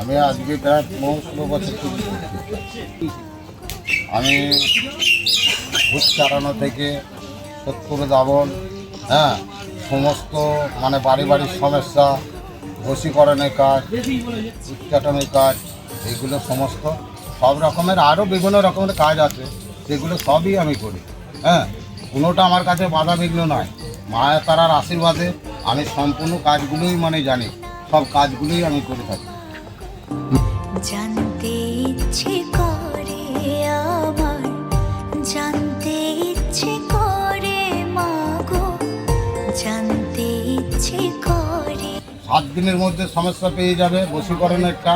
আমি আজকে প্রায় পনেরো বছর। আমি ভূত চালানো থেকে শত্রু দাবন হ্যাঁ সমস্ত মানে বাড়ি বাড়ির সমস্যা, বশীকরণের কাজ উচ্চাটনের কাজ, এগুলো সমস্ত সব রকমের, আরও বিভিন্ন রকমের কাজ আছে সেগুলো সবই আমি করি হ্যাঁ কোনোটা আমার কাছে বাধা বিঘ্ন নয়। মায়া তারার আশীর্বাদে আমি সম্পূর্ণ কাজগুলোই মানে জানি। সব কাজগুলোই আমি করে থাকি। জানতে ইচ্ছে করে আমার জানতে ইচ্ছে করে মাগো জানতে ইচ্ছে করে। সাত দিনের মধ্যে সমস্যা পেয়ে যাবে বশীকরণেরটা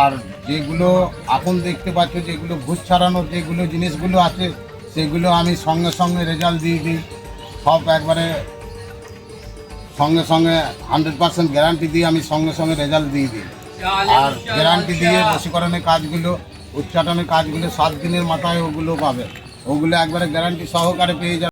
আর যেগুলো এখন দেখতে পাচ্ছ যেগুলো ঘুষ ছাড়ানোর যেগুলো জিনিসগুলো আছে সেগুলো আমি সঙ্গে সঙ্গে রেজাল্ট দিয়ে দিই। সব একবারে সঙ্গে সঙ্গে হান্ড্রেড পার্সেন্ট গ্যারান্টি দিয়ে আমি সঙ্গে সঙ্গে রেজাল্ট দিয়ে দিই। আর গ্যারান্টি দিয়ে বশীকরণের কাজগুলো উচ্চাটনের কাজগুলো, সাত দিনের মাথায় ওগুলো পাবে। ওগুলো একবারে গ্যারান্টি সহকারে পেয়ে যাবে।